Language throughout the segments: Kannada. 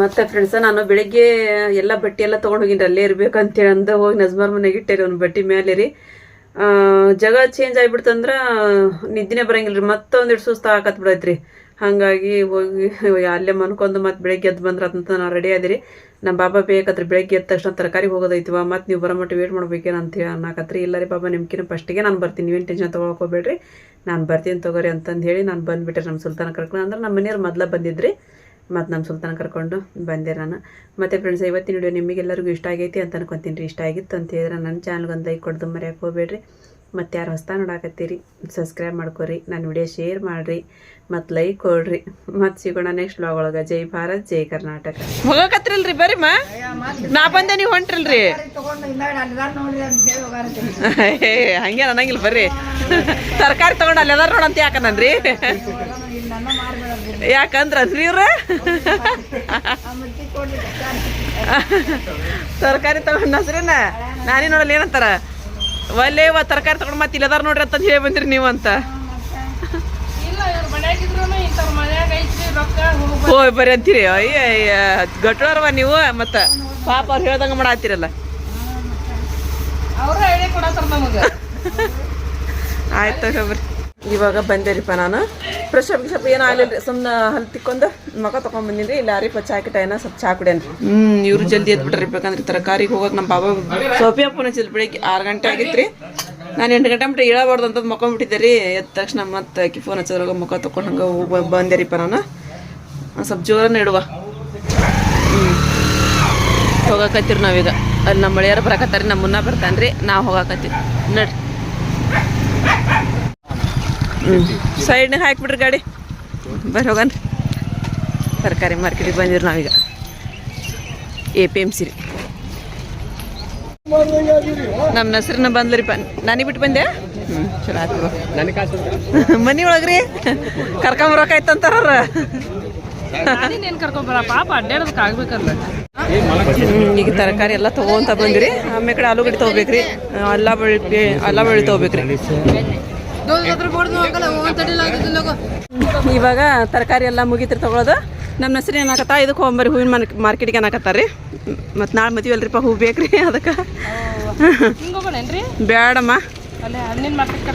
ಮತ್ತೆ ಫ್ರೆಂಡ್ಸ್ ನಾನು ಬೆಳಿಗ್ಗೆ ಎಲ್ಲ ಬಟ್ಟೆ ಎಲ್ಲ ತೊಗೊಂಡು ಹೋಗಿನ್ರಿ ಅಲ್ಲೇ ಇರ್ಬೇಕು ಅಂತೇಳಿ ಅಂದ ಹೋಗಿ ನಜ್ಮಾರ್ ಮನೆಗೆ ಇಟ್ಟೇರಿ ಅವ್ನ ಬಟ್ಟೆ ಮೇಲೆ ರೀ. ಆ, ಜಗ ಚೇಂಜ್ ಆಗ್ಬಿಡ್ತಂದ್ರ ನಿದ್ದಿನೇ ಬರಂಗಿಲ್ಲ ರೀ ಮತ್ತೆ ಸುಸ್ತ ಸುಸ್ತು ಆಕತ್ ಬಿಡೈತ್ರಿ. ಹಾಗಾಗಿ ಹೋಗಿ ಅಲ್ಲೇ ಮನ್ಕೊಂಡು ಮತ್ತೆ ಬೆಳಗ್ಗೆ ಎದ್ದು ಬಂದ್ರ ಅಂತ ನಾ ರೆಡಿ ಆದಿರಿ ನಮ್ಮ ಬಾಬಾ ಬೇಕಾದ್ರೆ ಬೆಳಗ್ಗೆ ಎದ್ದ ತಕ್ಷಣ ತರಕಾರಿ ಹೋಗೋದೈತಿವ, ಮತ್ತೆ ನೀವು ಬರೋ ಮಟ್ಟ ವೇಟ್ ಮಾಡ್ಬೇಕೇನು ಅಂತ ಅನ್ನಕತ್ರಿ. ಇಲ್ಲ ರೀ ಬಾಬಾ ನಿಮ್ಕಿನ ಫಸ್ಟಿಗೆ ನಾನು ಬರ್ತೀನಿ. ನೀವೇನು ಟೆನ್ಷನ್ ತೊಗೊಳ್ಕೋಬೇಡ್ರಿ ನಾನು ಬರ್ತೀನಿ ತಗೋರಿ ಅಂತಂದು ಹೇಳಿ ನಾನು ಬಂದ್ಬಿಟ್ಟೆ ನಮ್ಮ ಸುಲ್ತಾನ ಕರ್ಕೊಂಡು. ಅಂದ್ರೆ ನಮ್ಮ ಮನೆಯವ್ರು ಮೊದಲ ಬಂದಿದ್ರಿ. ಮತ್ತು ನಮ್ಮ ಸುಲ್ತಾನ ಕರ್ಕೊಂಡು ಬಂದೆ ನಾನು. ಮತ್ತು ಫ್ರೆಂಡ್ಸ್ ಇವತ್ತಿನ ವಿಡಿಯೋ ನಿಮಗೆಲ್ಲರಿಗೂ ಇಷ್ಟ ಆಗೈತಿ ಅಂತ ಅನ್ಕೊತೀನಿ ರೀ. ಇಷ್ಟ ಆಗಿತ್ತು ಅಂತ ಹೇಳಿದ್ರೆ ನನ್ನ ಚಾನಲ್ಗೆ ಒಂದು ಲೈಕ್ ಕೊಡ್ದು ಮರ್ಯಾಕೆ ಹೋಗ್ಬೇಡ್ರಿ. ಮತ್ತು ಯಾರು ಹೊಸ್ತಾ ನೋಡಾಕತ್ತೀರಿ ಸಬ್ಸ್ಕ್ರೈಬ್ ಮಾಡ್ಕೊರಿ ನನ್ನ ವಿಡಿಯೋ ಶೇರ್ ಮಾಡಿರಿ, ಮತ್ತು ಲೈಕ್ ಕೊಡ್ರಿ. ಮತ್ತು ಸಿಗೋಣ ನೆಕ್ಸ್ಟ್ ಬ್ಲಾಗ್ ಒಳಗೆ. ಜೈ ಭಾರತ್, ಜೈ ಕರ್ನಾಟಕ. ಹೋಗಕತ್ರಿಲ್ರಿ ಬರ್ರಿ ಮಾ. ನಾ ಬಂದೆ, ನೀವು ಹೊಂಟ್ರಿ ಹಂಗೆ ಅನ್ನಂಗಿಲ್ಲ ಬರ್ರಿ. ತರಕಾರಿ ತಗೊಂಡು ಅಲ್ಲಿ ಅದಾರ ನೋಡಂತ ಯಾಕನನ್ರಿ ಯಾಕಂದ್ರ ಇವ್ರ? ತರಕಾರಿ ತಗೊಂಡ್ ನಾನೇ ನೋಡಲ್ಲ ಏನಂತಾರ? ಒಲ್ಲೆ ವ ತರಕಾರಿ ತಗೊಂಡ್ ಮತ್ತೆ ಇಲ್ಲದಾರ ನೋಡ್ರಿ ಅಂತ ಹೇಳಿ ಬಂದ್ರಿ ನೀವು ಅಂತ. ಹೋಯ್ ಬರ್ರಿ ಅಂತೀರಿ. ಅಯ್ಯ ಗಟ್ವಾರವ ನೀವು ಮತ್ತ ಪಾಪ ಅವ್ರು ಹೇಳ್ದಂಗ ಮಾಡಾತಿರಲ್ಲ ಆಯ್ತು ಬರ್ರಿ ಇವಾಗ ಬಂದೇರಿಪ್ಪ ನಾನು. ಅಪ್ ಸ್ವಲ್ಪ ಏನೋ ಆಗಲಿಲ್ಲ ಸುಮ್ಮನೆ ಹಲ್ ತಿಕ್ಕೊಂಡು ಮಗ ತೊಗೊಂಡ್ ಬಂದಿನಿ ಇಲ್ಲ ಪಚ್ಚ ಚಾ ಏನೋ, ಸ್ವಲ್ಪ ಚಾ ಕುಡಿಯನ್ರಿ. ಹ್ಮ್, ಇವ್ರು ಜಲ್ದಿ ಎದ್ಬಿಟ್ರಿ ಬೇಕಂದ್ರೆ ತರಕಾರಿಗೆ ಹೋಗೋದು ನಮ್ಮ ಬಾಬಾ ಸೋಫಿಯಾ ಫೋನ್ ಹಚ್ಚಿದ್ರು ಬೆಳಿಗ್ಗೆ ಆರು ಗಂಟೆ ಆಗಿತ್ರಿ. ನಾನು ಎಂಟು ಗಂಟೆ ಮಟ್ಟ ಹೇಳಬಾರ್ದು ಅಂತ ಮಕ್ಕೊಂಡ್ಬಿಟ್ಟಿದ್ದೆ ರೀ. ಎದ್ದ ತಕ್ಷಣ ಮತ್ತೆ ಆಕಿ ಫೋನ್ ಹಚ್ಚಿದ್ರಾಗ ಮುಖ ತೊಗೊಂಡು ಹಂಗೆ ಹೋಗಿ ಬಂದೇರಿಪ್ಪ ನಾನು. ಒಂದ್ ಸ್ವಲ್ಪ ಜೋರನ್ನ ಇಡುವ ಹ್ಞೂ ಹೋಗಾಕತ್ತೀರಿ ನಾವೀಗ. ಅಲ್ಲಿ ನಮ್ಮ ಮಳೆಯಾರು ಬರಾಕತ್ತಾರಿ ನಮ್ಮ ಮುನ್ನ ರೀ ನಾವು ಹೋಗಾಕತ್ತೀವಿ. ನಡ್ರಿ. ಹ್ಞೂ ಸೈಡ್ನಾಗ ಹಾಕ್ಬಿಡ್ರಿ ಗಾಡಿ. ಬರ್ರಿ ಹೋಗನ್ರಿ ತರಕಾರಿ ಮಾರ್ಕೆಟಿಗೆ ಬಂದಿರಿ ನಾವೀಗ. ಎ ಪಿ ಎಂ ಸಿ ರೀ. ನಮ್ಮ ಹೆಸ್ರನ್ನ ಬಂದ್ರಿ ನನಗೆ ಬಿಟ್ಟು ಬಂದೆ? ಹ್ಞೂ ಚಲೋ ಆಯ್ತು ಮನೆ ಒಳಗ್ರಿ? ಕರ್ಕೊಂಬರೋಕಾಯ್ತಂತಾರ ಈಗ ತರಕಾರಿ ಎಲ್ಲ ತಗೋಂತ ಬಂದ್ರಿ. ಆಮೇಲೆ ಕಡೆ ಆಲೂಗಡ್ಡೆ ತಗೋಬೇಕ್ರಿ. ಅಲ್ಲ ಬೆಳಿ ಅಲ್ಲ ಬೆಳಿ ತಗೋಬೇಕ್ರಿ. ಇವಾಗ ತರಕಾರಿ ಎಲ್ಲ ಮುಗಿತ್ರಿ ತಗೊಳೋದು ನಮ್ಮ ಹೆಸರು ಏನಾಕತ್ತ? ಇದಕ್ಕೆ ಹೋಗ್ಬರಿ ಹೂವಿನ ಮಾರ್ಕ್ ಮಾರ್ಕೆಟ್ಗೆ ಏನಾಕತ್ತಾರ ರೀ ಮತ್ತು ನಾಳೆ ಮದುವೆ ಅಲ್ರಿಪ್ಪ ಹೂ ಬೇಕ್ರಿ ಅದಕ್ಕೆ. ಬೇಡಮ್ಮ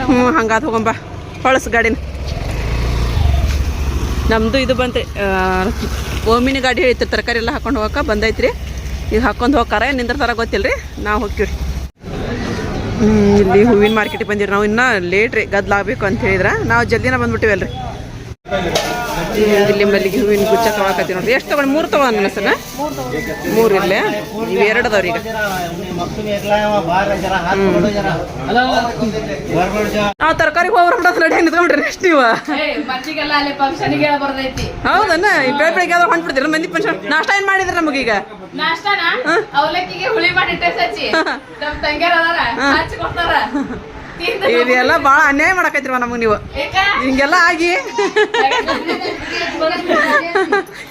ಹ್ಞೂ ಹಂಗಾದ ಹೋಗಂಬ. ಹೊಳಸ್ ಗಾಡಿನ. ನಮ್ಮದು ಇದು ಬಂತು ಓಮಿನ ಗಾಡಿ ಐತ್ರಿ ತರಕಾರಿ ಎಲ್ಲ ಹಾಕೊಂಡು ಹೋಗಕ್ಕೆ ಬಂದೈತ್ರಿ. ಈಗ ಹಾಕೊಂಡು ಹೋಗಾರ ನಿಂದಿರ್ತಾರ ಗೊತ್ತಿಲ್ಲ ರೀ ನಾವು ಹೋಗ್ತೀವಿ ಇಲ್ಲಿ ಹೂವಿನ ಮಾರ್ಕೆಟಿಗೆ ಬಂದಿರ. ನಾವು ಇನ್ನೂ ಲೇಟ್ ರೀ ಗದ್ಲಾಗ್ಬೇಕು ಅಂತ ಹೇಳಿದ್ರೆ. ನಾವು ಜಲ್ದಿನ ಬಂದ್ಬಿಟ್ಟಿವಲ್ರಿ ಇಲ್ಲಿ ಮಲ್ಲಿಗೆ ಹೂವಿನ ಗುಚ್ಚ ತೊಗೊಳಕತ್ತೀವಿ ನೋಡ್ರಿ ಎಷ್ಟು ತಗೊಂಡು ಮೂರು ತೊಗೊಂಡು ನನ್ನ ಹೆಸರ ಮೂರು ಇರಲಿ? ಇವು ಎರಡು ಅದಾವ್ರಿ ಈಗ. ನಾವು ತರಕಾರಿ ಹೋಗ್ಬಿಟ್ಟು ರೆಡಿ ನಿಂತ್ಕೊಂಡ್ರಿ ನೆಕ್ಸ್ಟ್ ನೀವು. ಹೌದನ್ನ ಈ ಬೆಳ ಬೆಳಿಗ್ಗೆ ಆದ್ರೆ ಹೊಂಟ್ಬಿಡ್ತೀರ ಮಂದಿ ಪಂಚ ನಾಷ್ಟ ಏನ್ ಮಾಡಿದ್ರಿ ನಮಗೀಗ ಅವಲಕ್ಕಿಗೆ ಹುಳಿ ಮಾಡಿಟ್ಟೆ ಸಚ್ಚಿ ನಮ್ಮ ತಂಗ್ಯಾರ ಅದಾರ ಹಚ್ಚಿ ಕೊಡ್ತಾರ. ಇದೆಲ್ಲ ಭಾಳ ಅನ್ಯಾಯ ಮಾಡಕೈತ್ರಿವ ನಮಗೆ ನೀವು? ಹಿಂಗೆಲ್ಲ ಆಗಿ.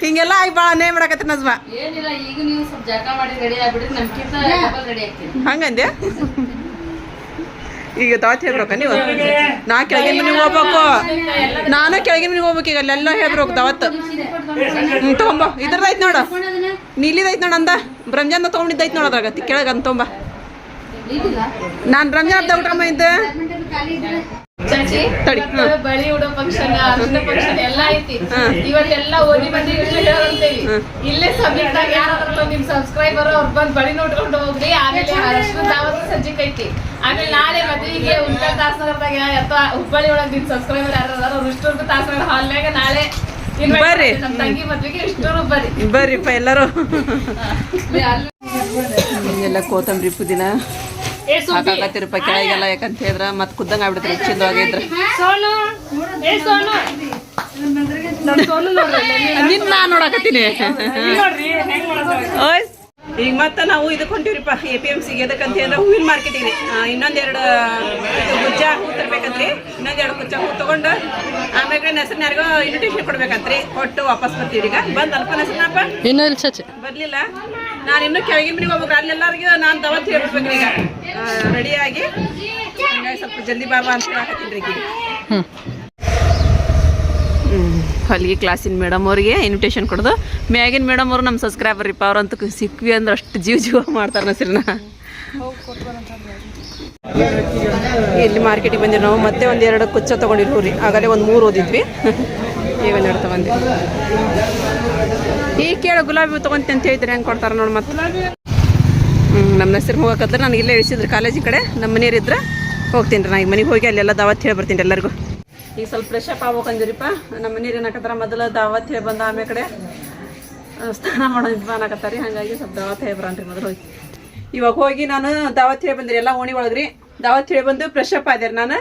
ಹಿಂಗೆಲ್ಲ ಆಗಿ ಭಾಳ ಅನ್ಯಾಯ ಮಾಡಕತ್ರಿ ನಜ್ಮ. ಏನಿಲ್ಲ ಈಗ ಹಂಗಂದೆ ದಾವತ್ ಹೇಳ್ಬೇಕ ನೀವು? ನಾ ಕೆಳಗಿನ ಮನೆಗೆ ಹೋಗ್ಬೇಕು. ನಾನು ಕೆಳಗಿನ ಮನೆಗೆ ಹೋಗ್ಬೇಕು ಈಗ ಅಲ್ಲೆಲ್ಲ ಹೇಳ್ಬೇಕು ದಾವತ್ ಹ್ಞೂ ತಗೊಂಬ. ಐತೆ ನೋಡು. ನೀಲಿದೈತ್ ನೋಡು ಅಂದ. ಬ್ರಂಜಾನ ತೊಗೊಂಡಿದ್ದೈತ್ ನೋಡು ಅದ್ರಾಗ ಕೆಳಗೆ ಅಂತ ತೊಂಬ ನಾನು ರಂಜಾನ್ ಊಟ ಇದ್ದೆ. ಚಾಚಿ ತಡಿ, ಬಳಿ ಉಡೋ ಫಂಕ್ಷನ್ ಅರ್ಶಿನ ಫಂಕ್ಷನ್ ಎಲ್ಲ ಐತಿ. ಇವತ್ತೆಲ್ಲ ಓದಿ ಬಂದಿ ಹೇಳಂತೇವಿ ಇಲ್ಲೇ ಸಬ್ಜೆಕ್ಟ್ ಆಗಿ ಯಾರಾದ್ರೂ ನಿಮ್ ಸಬ್ಸ್ಕ್ರೈಬರ್ ಅವ್ರು ಬಂದ್ ಬಳಿ ನೋಡ್ಕೊಂಡು ಹೋಗ್ರಿ ಆಮೇಲೆ ಅರ್ಶಿನ ದಾವತ್ ಸಜ್ಜಿಕ್ ಐತಿ. ಆಮೇಲೆ ನಾಳೆ ಮದುವೆಗೆ ಉಲ್ಕಾ ತಾಸನಗರದಾಗ ಅಥವಾ ಹುಬ್ಬಳ್ಳಿ ಒಳಗ್ ನಿಮ್ ಸಬ್ಸ್ಕ್ರೈಬರ್ ಯಾರು ಅವ್ರು ಇಷ್ಟೊಂದು ತಾಸನಗರ ಹಾಲ್ನಾಗ ನಾಳೆ ಬರ್ರಿ. ನಮ್ ತಂಗಿ ಮದ್ವೆಗೆ ಇಷ್ಟರು ಬರ್ರಿ. ಬರ್ರಿಪ್ಪ ಎಲ್ಲರೂ. ಎಲ್ಲ ಕೋತಂಬರಿ ಪುದೀನ ಹಾಕಾಕತ್ತಿರಪ್ಪ ಕೆಳಗೆಲ್ಲ ಯಾಕಂತ ಹೇಳಿದ್ರ ಮತ್ ಕುದ್ದಂಗ ಆಗ್ಬಿಡ್ತಾರೆ ಚಿಂದ ಹೋಗಿದ್ರ ಸೋನು. ಏ ಸೋನು. ನಮ್ ಸೋನು ನೋಡ್ರಿ ನಿನ್ನ ನಾ ನೋಡಕತ್ತೀನಿ. ಈಗ ಮತ್ತೆ ನಾವು ಇದಕ್ಕೆ ಹೊಂಟಿವ್ರಿಪ್ಪ ಎ ಪಿ ಎಂ ಸಿಗೆ ಎದಕ್ಕಂತ ಹೇಳಿದ್ರೆ ಹೂವಿನ ಮಾರ್ಕೆಟಿಗೆ ಇನ್ನೊಂದೆರಡು ಇದು ಗುಜ್ಜ ಹೂ ತರ್ಬೇಕಂತ್ರಿ. ಇನ್ನೊಂದೆರಡು ಗುಜ್ಜ ಹೂ ತಗೊಂಡು ಆಮೇಲೆ ಹೆಸರಿನ ಯಾರಿಗೋ ಇನ್ವಿಟೇಷನ್ ಕೊಡ್ಬೇಕಂತ್ರಿ. ಕೊಟ್ಟು ವಾಪಸ್ ಬರ್ತೀವಿ ಈಗ ಬಂದ್ ಅಲ್ಪನ ಹೆಸರಿನಪ್ಪ? ಇನ್ನೂ ಬರ್ಲಿಲ್ಲ? ನಾನು ಇನ್ನೂ ಕೆಳಗಿನ ಮನೆಗೆ ಹೋಗ್ಬೇಕು. ಅಲ್ಲೆಲ್ಲರಿಗೂ ನಾನು ದವತ್ ಹೇಳ್ಬೇಕು ಈಗ. ರೆಡಿಯಾಗಿ. ಸ್ವಲ್ಪ ಜಲ್ದಿ ಬಾಬಾ ಅಂತ ಹೇಳಕತ್ತೀನಿ ರೀ ಹ್ಞೂ ಹೊಲಿಗೆ ಕ್ಲಾಸಿನ ಮೇಡಮ್ ಅವ್ರಿಗೆ ಇನ್ವಿಟೇಷನ್ ಕೊಡೋದು. ಮ್ಯಾಗಿನ ಮೇಡಮ್ ಅವರು ನಮ್ಮ ಸಬ್ಸ್ಕ್ರೈಬರ್ ರೀಪ ಅವ್ರಂತೂ ಸಿಕ್ವಿ ಅಂದ್ರೆ ಅಷ್ಟು ಜೀವ ಜೀವ ಮಾಡ್ತಾರೆ ನಸಿರ್ನ. ಇಲ್ಲಿ ಮಾರ್ಕೆಟಿಗೆ ಬಂದಿವಿ ನಾವು ಮತ್ತೆ ಒಂದು ಎರಡು ಕುಚ್ಚ ತೊಗೊಂಡಿರ್ತೀವಿ ರೀ ಆಗಲೇ ಒಂದು ಮೂರು ಓದಿದ್ವಿ. ಈಗ ತೊಗೊಂಡ್ವಿ ಈ ಕೇಳು ಗುಲಾಬಿ ಹೂ ಅಂತ ಹೇಳಿದ್ರೆ ಹೆಂಗೆ ಕೊಡ್ತಾರೆ ನೋಡಿ ಮತ್ತೆ. ನಮ್ಮ ಹೆಸರು ಹೋಗಕತ್ರ ನನಗೆ ಇಲ್ಲೇ ಇಳಿಸಿದ್ರು ಕಾಲೇಜಿನ ಕಡೆ. ನಮ್ಮ ಮನೆಯವ್ರಿದ್ರೆ ಹೋಗ್ತೀನಿ ರೀ ನಾ. ಈಗ ಮನೆಗೆ ಹೋಗಿ ಅಲ್ಲೆಲ್ಲ ದಾವತ್ ಹೇಳಿ ಬರ್ತೀನಿ ಎಲ್ಲರಿಗೂ. ಈಗ ಸ್ವಲ್ಪ ಫ್ರೆಶ್ ಅಪ್ ಆಗ್ಬೇಕಂದಿರಿಪ್ಪ ನಮ್ಮ ಮನೆಯವ್ರು ಏನಾಕತ್ತಾರ ಮೊದಲು ದಾವತ್ ಹೇಳಿ ಬಂದ ಆಮೇಲೆ ಕಡೆ ಸ್ನಾನ ಮಾಡೋದು ಅನ್ನಕತ್ತಾರ ರೀ. ಹಾಗಾಗಿ ಸ್ವಲ್ಪ ದಾವತ್ ಹೇಳಿ ಬರೋಣ್ರಿ ಮೊದಲು ಹೋಗಿ. ಇವಾಗ ಹೋಗಿ ನಾನು ದಾವತ್ ಹೇಳಿ ಬಂದಿರಿ, ಎಲ್ಲ ಓಣಿ ಒಳಗ್ರಿ. ದಾವತ್ ಹೇಳಿ ಬಂದು ಫ್ರೆಶ್ ಅಪ್ ಆದ್ರಿ ನಾನು.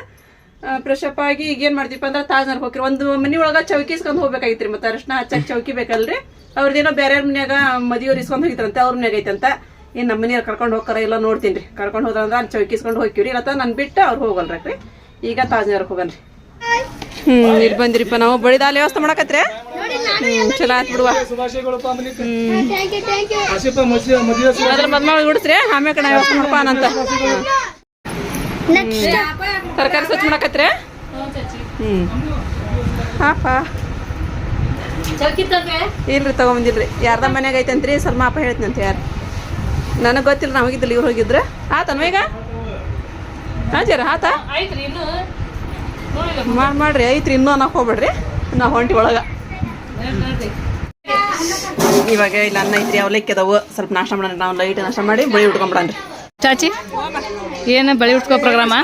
ಫ್ರೆಶ್ ಅಪ್ ಆಗಿ ಈಗ ಏನು ಮಾಡ್ತೀವಿ ಅಂದ್ರೆ ತಾಜ್ನರ್ಗೆ ಹೋಗ್ರಿ ಒಂದು ಮನೆ ಒಳಗ ಚೌಕಿ ಹೋಗ್ಬೇಕಾಗಿತ್ತು ಹೋಗ್ಬೇಕಾಗಿತ್ರಿ ಮತ್ತೆ ಅರ್ಶನ ಹಚ್ಚಕ್ ಚೌಕಿ ಬೇಕಲ್ರಿ. ಅವ್ರದೇನೋ ಬೇರೆ ಮನ್ಯಾಗ ಮದಿಯವ್ರು ಇಸ್ಕೊಂಡು ಹೋಗಿದ್ರಂತೆ ಅವ್ರ ಮನ್ಯಾಗ ಐತಂತ. ಏನು ನಮ್ಮ ಮನೆಯವ್ರು ಕರ್ಕೊಂಡು ಹೋಗ್ತಾರ ಇಲ್ಲ ನೋಡ್ತೀನಿ ರೀ ಕರ್ಕೊಂಡು ಹೋದ್ರಂದ್ರ ಅಲ್ಲಿ ಚೌಕಿ ಇಸ್ಕೊಂಡು ಹೋಗ್ತೀವ್ರಿ ಇಲ್ಲ ನಾನು ಬಿಟ್ಟು ಅವ್ರು ಹೋಗಲ್ರಿ ಈಗ ತಾಜ್ನರ್ಗೆ ಹೋಗನ್ರಿ. ಹ್ಮ್ ಇಲ್ಲಿ ಬಂದ್ರಿಪ್ಪ ನಾವು. ಬಳಿದಾಲ ವ್ಯವಸ್ಥೆ ಮಾಡಕತ್ರಿ? ಹ್ಮ್ ಚಲೋ ಆತ್ ಬಿಡುವ. ಅದ್ರ ಮದ್ಮಾಳ ಗುಡಿಸ್ರಿ ಆಮೇಲೆ ಕಣ ವ್ಯವಸ್ಥೆ ಮಾಡಪ್ಪ ತರಕಾರಿ ಸ್ವಚ್ಛ ಮಾಡಕತ್ರ ಹ್ಮ್. ಹಾಪ ಇಲ್ರಿ ತಗೊಂಬಂದಿಲ್ರಿ. ಯಾರ್ದ ಮನ್ಯಾಗ ಐತಂತ್ರಿ ಸ್ವಲ್ಪ ಮಾಪ ಅಂತ ಯಾರು. ನನಗೆ ಗೊತ್ತಿಲ್ಲ ನಾವು ಹೋಗಿದ್ದಿಲ್ಲ ಇವ್ರು ಹೋಗಿದ್ರ. ಆತ ಈಗ ಹಾ ಜರ ಆತ? ಮಾಡಿ ಮಾಡ್ರಿ ಐತ್ರಿ ಇನ್ನೂ ಅನ್ನಕ್ಕೆ ಹೋಗ್ಬೇಡ್ರಿ. ನಾ ಹೊಂಟಿ ಒಳಗೆ. ಇವಾಗ ಇಲ್ಲ ಅನ್ನ ಐತ್ರಿ ಅವಲಕ್ಕಿ ಅದಾವು. ಸ್ವಲ್ಪ ನಾಷ್ಟ ಮಾಡೋಣ ನಾವು ಲೈಟ್ ನಾಷ್ಟ ಮಾಡಿ ಬಳಿ ಉಟ್ಕೊಂಬಿಡನ್ರಿ ಚಾಚಿ? ಏನು ಬಳಿ ಉಟ್ಕೋ ಪ್ರೋಗ್ರಾಮ?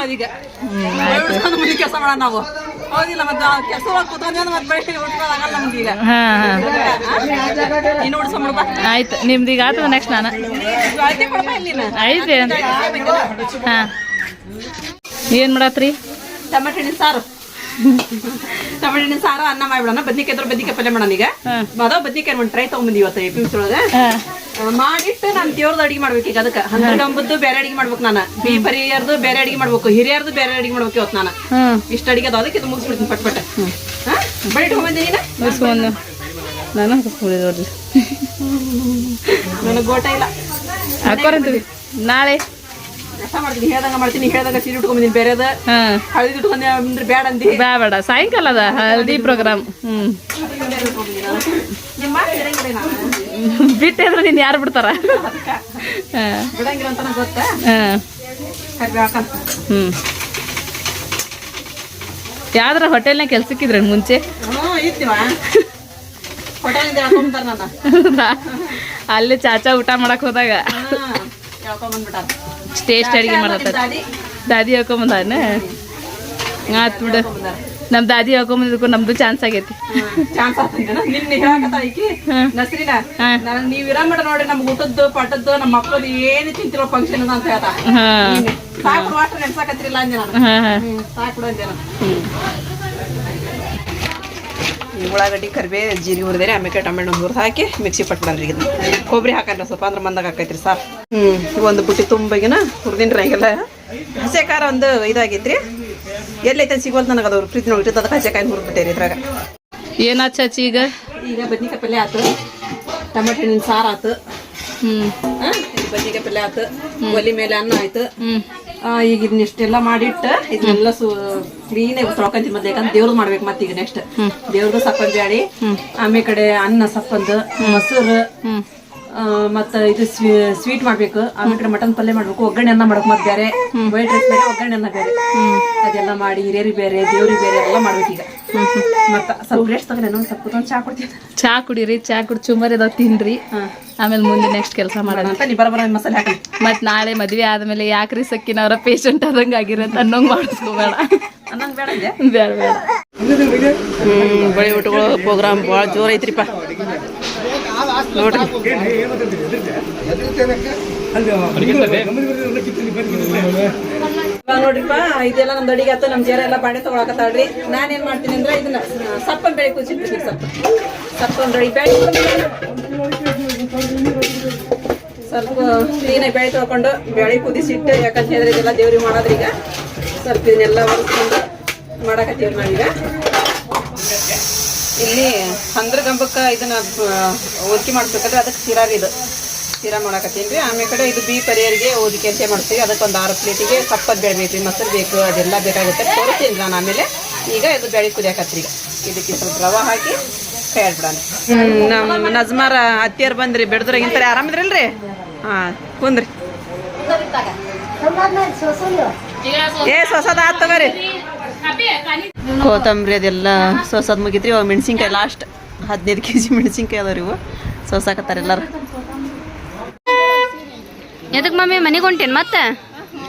ಆಯ್ತು. ನಿಮ್ದು ಈಗ ಆತದ ನೆಕ್ಸ್ಟ್ ನಾನು. ಐತೆ ಹಾಂ. ಏನು ಮಾಡತ್ರಿ? ಟಮಾಟೆ ಹಣ್ಣಿನ ಸಾರು. ಟಮಾಟೆ ಹಣ್ಣಿನ ಸಾರು ಅನ್ನ ಮಾಡ್ಬಿಡೋಣ. ಬದ್ನಿಕಾಯಿ ಬದ್ನಿಕಾಯಿ ಪಲ್ಯ ಮಾಡೋಣ ಈಗ. ಅದಾವ ಬದ್ನಿಕಾಯಿ ಒಂದು ಟ್ರೈ ತೊಗೊಂಬಂದಿ ಇವತ್ತು ಒಳಗೆ. ಮಾಡಿಟ್ಟು ನಾನು ದೇವ್ರದ್ದು ಅಡಿಗೆ ಮಾಡ್ಬೇಕು ಈಗ ಅದಕ್ಕೆ. ಹಂಡ್ರೆಡ್ ಬೇರೆ ಅಡಿಗೆ ಮಾಡ್ಬೇಕು ನಾನು. ಬಿ ಪರಿಯರ್ದು ಬೇರೆ ಅಡಿಗೆ ಮಾಡ್ಬೇಕು. ಹಿರಿಯರ್ದು ಬೇರೆ ಅಡಿಗೆ ಮಾಡ್ಬೇಕು ಇವತ್ತು ನಾನು. ಹ್ಞೂ ಇಷ್ಟ ಅಡಿಗೆ ಅದಾವ. ಅದಕ್ಕೆ ಇದು ಮುಗಿಸ್ಬಿಡ್ತೀನಿ ಪಟ್ ಪಟ್. ಹಾ? ಬಳಿ ಇಟ್ಕೊಂಬಂದಿ ನೀನು. ಮುಗಿಸ್ಕೊಂಡು. ನಾನು ಹಾಕಿಸ್ಬಿಡಿ ನೋಡ್ರಿ. ನನಗೆ ಗೋಟ ಇಲ್ಲ. ಹಾಕೋರಂತೀವಿ ನಾಳೆ. ಕಷ್ಟ ಮಾಡ್ತೀನಿ. ಹೇಳ್ದಂಗ ಮಾಡ್ತೀನಿ. ಹೇಳ್ದಂಗ ಸೀರೆ ಉಟ್ಕೊಂಬಂದಿನಿ. ಬೇರೆದ ಹಾಂ. ಹಳದಿ ಉಟ್ಕೊಂಡೆ ಅಂದ್ರೆ ಬೇಡ ಅಂದಿ. ಬೇ ಬೇಡ ಸಾಯಂಕಾಲ ಅದ. ಹಲ್ದಿ ಪ್ರೋಗ್ರಾಮ್ ಹ್ಞೂ ನಿಮ್ಮ ಮಾತು ಅಂದ್ರೆ ನಾನು ಯಾರು ಬಿಡ್ತಾರ? ಹ್ಞೂ ಯಾವ್ದಾರ ಹೋಟೆಲ್ನಾಗ ಕೆಲ್ಸಕ್ಕಿದ್ರೆ ಮುಂಚೆ? ಅಲ್ಲಿ ಚಾಚಾ ಊಟ ಮಾಡಕ್ ಹೋದಾಗ. ಟೇಸ್ಟ್ ಅಡಿಗೆ ಮಾಡತ್ತ ದಾದಿ ದಾದಿ ಹೇಳ್ಕೊಂಬಂದಾನ ಆತ್ ಬಿಡು. ನಮ್ ದಾದಿ ಹೇಳ್ಕೊಂಬಂದಿದ್ದಕ್ಕೂ ನಮ್ದು ಚಾನ್ಸ್ ಆಗೈತಿ. ಚಾನ್ಸ್ ಆಗ್ತಂದೇನ ನಿನ್ನ ನಸ್ರಿನ ನೀವು ಇರ ಮಾಡ ನೋಡಿ ನಮ್ಗೆ ಊಟದ್ದು ಪಟದ್ದು ನಮ್ಮ ಮಕ್ಕಳದ್ದು ಏನು ತಿಂತಿರೋ ಫಂಕ್ಷನ್ ಅಂತ ಹೇಳ್ತಾ. ಸಾಕು ವಾಟರ್ ನೆನ್ಸಾಕತ್ತಿರಲ್ಲ ಅಂದೆ ನಾನು. ಸಾಕು ಅಂದೆ ನಾನು. ಉಳ್ಳಾಗಡ್ಡಿ ಕರಿಬೇ ಜೀರಿಗೆ ಹುರಿದೇರಿ ಆಮೇಲೆ ಟೊಮೆಟೊ ಹುರಿದು ಹಾಕಿ ಮಿಕ್ಸಿ ಪಟ್ಬಿಡ್ರಿ ಇದನ್ನ. ಕೊಬ್ಬರಿ ಹಾಕಂಡ್ರೆ ಸ್ವಲ್ಪ ಅಂದ್ರೆ ಮಂದಾಗ ಹಾಕೈತ್ರಿ ಸಾರ್. ಹ್ಞೂ ಒಂದು ಬುಟ್ಟಿ ತುಂಬಗಿನ ಹುರಿದಿನ್ರಿ ಆಗಿಲ್ಲ ಹಸೆ ಖಾರ ಒಂದು ಇದಾಗೈತ್ರಿ. ಎಲ್ಲೈತೆ ಸಿಗುವಂತ ನನಗೆ ಅದವ್ರು ಫ್ರಿಜ್ ನೋಡಿ ಅದಕ್ಕೆ ಹಸೆ ಕಾಯಿ ಹುರಿದ್ಬಿಟ್ಟೇರಿ ಇದ್ರಾಗ. ಏನಾ ಚಾಚಿ ಈಗ? ಈಗ ಬದ್ನಿಕಾಯಿ ಪಲ್ಯ ಆತು ಟಮಾಟೆ ಹಣ್ಣಿನ ಸಾರು ಆತು. ಈಗ ಬದ್ನಿಕಾಯಿ ಪಲ್ಯ ಆತು ಒಲಿ ಮೇಲೆ ಅನ್ನ ಆಯ್ತು. ಈಗ ಇದನ್ನೆಷ್ಟೆಲ್ಲ ಮಾಡಿಟ್ಟು ಇದನ್ನೆಲ್ಲ ಸು ಕ್ಲೀನಾಗಿ ತೊಳ್ಕೊಂತೀನಿ ಮತ್ತೆ ಯಾಕಂದ್ರೆ ದೇವ್ರದ್ದು ಮಾಡ್ಬೇಕು ಮತ್ತೆ ಈಗ ನೆಕ್ಸ್ಟ್ ದೇವ್ರದ್ದು ಸಪ್ಪಂದು ಬ್ಯಾಡಿ ಆಮೇಲೆ ಕಡೆ ಅನ್ನ ಸಪ್ಪಂದು ಮೊಸರು ಮತ್ತ ಇದು ಸ್ವೀಟ್ ಮಾಡ್ಬೇಕು. ಆಮೇಲೆ ಮಟನ್ ಪಲ್ಯ ಮಾಡ್ಬೇಕು. ಒಗ್ಗರಣೆ ಅನ್ನ ಮಾಡಬೇಕು ಮತ್ತೆ ಬೇರೆ ವೈಟ್ ರೈಸ್ ಬೇರೆ ಒಗ್ಗರಣೆ ಅನ್ನ ಬೇರೆ. ಅದೆಲ್ಲ ಮಾಡಿ ಹಿರಿಯರಿಗೆ ಬೇರೆ ದೇವ್ರಿಗೆ ಬೇರೆ ಎಲ್ಲ ಮಾಡ್ಬೇಕು ಈಗ. ಮತ್ತ ಸ್ವಲ್ಪ ರೆಸ್ಟ್ ತಗೊಂಡು ನಾನು ಸ್ವಲ್ಪ ಕೂತ್ಕೊಂಡು ಚಾ ಕೊಡ್ತೀನಿ. ಚಾ ಕುಡೀರಿ ಚಾ ಕುಡಿ ಚುಮರ್ ಇದಾವ್ ತಿನ್ರಿ. ಆಮೇಲೆ ಮುಂದೆ ನೆಕ್ಸ್ಟ್ ಕೆಲಸ ಮಾಡೋಣ ಅಂತ ನೀ ಬರಬರ ಮಸಾಲೆ ಹಾಕಿ. ಮತ್ತೆ ನಾಳೆ ಮದ್ವೆ ಆದ್ಮೇಲೆ ಯಾಕ್ರಿ ಸಕ್ಕಿನವರ ಪೇಷಂಟ್ ಆದಂಗ ಆಗಿರಂತ ಅನ್ನೋಂಗ್ ಮಾಡಿಸ್ಕೋಬೇಡ. ಅನ್ನಂಗ್ ಬೇಡ ಅಂದೆ. ಬೇಡ ಬೇಡ. ಹ್ಮ್ ಬಳಿ ಊಟಗಳು ಪ್ರೋಗ್ರಾಮ್ ಭಾಳ ಜೋರ್ ಐತ್ರಿಪ್ಪ. ನೋಡ್ರಿ. ನೋಡ್ರಿಪ್ಪ ಇದೆಲ್ಲ ನಮ್ದು ಅಡಿಗೆ ಆತು ನಮ್ಮ ಜೇರ ಎಲ್ಲ ಬಾಂಡೆ ತಗೊಳಕತ್ತಾಳ್ರಿ. ನಾನೇನ್ ಮಾಡ್ತೀನಿ ಅಂದ್ರೆ ಇದನ್ನ ಸಪ್ಪ ಸಪ್ಪನ್ ಬೆಳೆ ಕುದಿಸಿರ್ತೀನಿ ಸ್ವಲ್ಪ ಸಪ್ಪನ್ ಬೆಳೆ ಬೇಳೆ ಸ್ವಲ್ಪ ಕ್ಲೀನಾಗಿ ಬೆಳೆ ತೊಳ್ಕೊಂಡು ಬೆಳೆ ಕುದಿಸಿಟ್ಟು ಯಾಕಂತ ಹೇಳಿದ್ರೆ ಇದೆಲ್ಲ ದೇವ್ರಿಗೆ ಮಾಡೋದ್ರೀಗ ಈಗ ಸ್ವಲ್ಪ ಇದನ್ನೆಲ್ಲ ಒರೆಸ್ಕೊಂಡು ಮಾಡಕತ್ತೀವಿ ನಾವೀಗ. ಇಲ್ಲಿ ಹಂದ್ರ ಗಂಬಕ್ಕ ಇದನ್ನ ಒದಕಿ ಮಾಡ್ಬೇಕಾದ್ರೆ ಅದಕ್ಕೆ ಶಿರಾ ಇದು. ಶಿರಾ ಮಾಡಾಕತ್ತೀನಿ ರೀ ಆಮೇಲೆ ಕಡೆ ಇದು ಬಿ ಪರಿಯರಿಗೆ ಓದಿ ಅಂತ ಮಾಡ್ತೀವಿ ಅದಕ್ಕೊಂದು ಆರು ಪ್ಲೇಟಿಗೆ ಸಪ್ಪದ ಬೇಳೆ ಬೇಕು ರೀ ಮೊಸರು ಬೇಕು ಅದೆಲ್ಲ ಬೇಕಾಗುತ್ತೆ. ತೋರಿಸ್ತೀನಿ ನಾನು ಆಮೇಲೆ. ಈಗ ಇದು ಬೆಳಿ ಕುದಿಯಾಕತ್ರಿ ಈಗ ಇದಕ್ಕೆ ಸ್ವಲ್ಪ ರವೆ ಹಾಕಿ ಆಡ್ಬಿಡೋಣ ನಮ್ಮ ನಜ್ಮಾರ ಅತ್ತಿಯರು ಬಂದ್ರಿ ಬೆಡ್ದ್ರಾಗಿಂತಾರೆ ಆರಾಮಿದ್ರಲ್ರಿ? ಹಾಂ ಕುಂದ್ರಿ. ಏ ಸೊಸದ ಆತ್ ತಗೋರಿ. ಕೊತ್ತಂಬರಿ ಅದೆಲ್ಲ ಸೊಸದ್ ಮುಗಿತ್ರಿ. ಇವಾಗ ಮೆಣಸಿನ್ಕಾಯಿ ಲಾಸ್ಟ್ ಹದಿನೈದು ಕೆ ಜಿ ಮೆಣಸಿನ್ಕಾಯಿ ಅದಾವ್ರಿ ಇವು. ಸೋಸಾಕತ್ತಾರ ಎಲ್ಲಾರು. ಎದಕ್ಕೆ ಮಮ್ಮಿ ಮನೆಗೆ ಹೊಂಟೇನು ಮತ್ತೆ?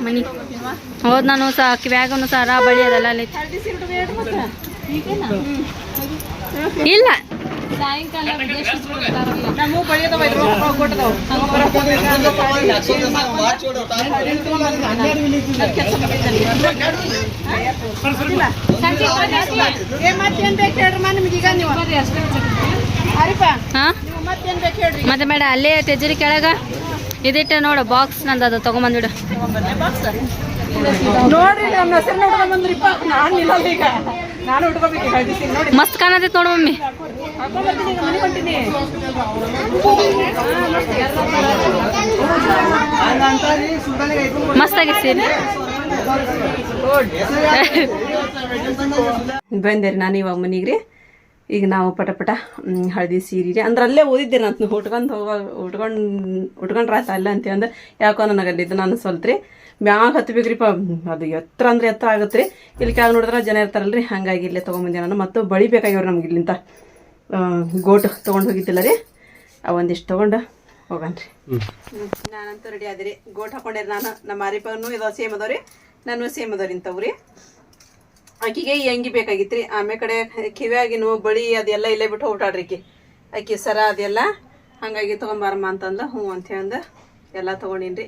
ಮನೆ ಹೋದ್ ನಾನು ಸಹ ಬ್ಯಾಗನು ಸರ ಬಳಿ ಅದಲ್ಲ ಇಲ್ಲ. ಹಾ? ಮತ್ತೆ ಬೇಡ ಅಲ್ಲೇ ತೆಜರಿ ಕೆಳಗ. ಇದಿಟ್ಟ ನೋಡು ಬಾಕ್ಸ್ ನಂದು ಅದು ತಗೊಂಬಂದ್ಬಿಡು ನೋಡ್ರಿ ನಮ್ಮ ಹೆಸರು ನೋಡ್ಕೊಂಡ್ ಬಂದ್ರಿಪ್ಪ ನಾನು ಇಲ್ಲ ಈಗ. ಮಸ್ತ್ ಕಾಣತೈತ್ ನೋಡು ಮಮ್ಮಿ. ಮಸ್ತ್ ಆಗಿರ್ತೀನಿ ಸೀರೆ. ಬಂದೆ ನಾನು ಇವಾಗ ಮನೆಗೆ ರೀ. ಈಗ ನಾವು ಪಟ ಪಟ ಹಳದಿ ಸೀರೆ ರೀ. ಅಂದ್ರೆ ಅಲ್ಲೇ ಓದಿದ್ದೆ ನಾನು. ಉಟ್ಕೊಂಡು ಹೋಗೋ ಉಟ್ಕೊಂಡು ಉಟ್ಕೊಂಡ್ರೆ ಆಯ್ತು ಅಲ್ಲ ಅಂತ ಅಂದ್ರೆ ಯಾಕೋ ನನಗೆ ಅಲ್ಲಿದ್ದು ನಾನು ಸ್ವಲ್ತ್ರಿ ಮ್ಯಾಗ ಹತ್ಬೇಕ್ರಿಪ್ಪ ಅದು ಎತ್ತರ ಅಂದ್ರೆ ಎತ್ತರ ಆಗುತ್ತೆ ರೀ ಇಲ್ಲಿ ಕೆಳಗೆ ನೋಡಿದ್ರೆ ಜನ ಇರ್ತಾರಲ್ರಿ ಹಂಗಾಗಿ ಇಲ್ಲೇ ತೊಗೊಂಬಂದೆ ನಾನು. ಮತ್ತು ಬಳಿ ಬೇಕಾಗ್ಯವ್ರಿ ನಮ್ಗೆ ಇಲ್ಲಿಂದ. ಗೋಟು ತೊಗೊಂಡು ಹೋಗಿದ್ದಿಲ್ಲ ರೀ. ಅವೊಂದಿಷ್ಟು ತೊಗೊಂಡು ಹೋಗನ್ರಿ. ನಾನಂತೂ ರೆಡಿ ಆದಿರಿ. ಗೋಟ್ ಹಾಕೊಂಡೆ ನಾನು. ನಮ್ಮ ಮಾರಿಪನು ಇದು ಸೇಮ್ ಅದಾವ್ರಿ. ನಾನು ಸೇಮ್ ಅದಾವ್ರಿ ಇಂಥವ್ರಿ ಆಕಿಗೆ ಈ ಅಂಗಿ ರೀ ಆಮೇಲೆ ಕಡೆ ಕಿವ್ಯಾಗಿನು ಬಳಿ ಅದೆಲ್ಲ ಇಲ್ಲೇ ಬಿಟ್ಟು ಹೋಗ್ಬಿಟ್ಟಾಳ್ರಿ ಆಕಿ. ಆಕಿ ಸರ ಅದೆಲ್ಲ. ಹಂಗಾಗಿ ತೊಗೊಂಬಾರಮ್ಮ ಅಂತಂದ್ರೆ ಹ್ಞೂ ಅಂತ ಹೇಳಂದ ಎಲ್ಲ ತೊಗೊಂಡಿನ್ರಿ.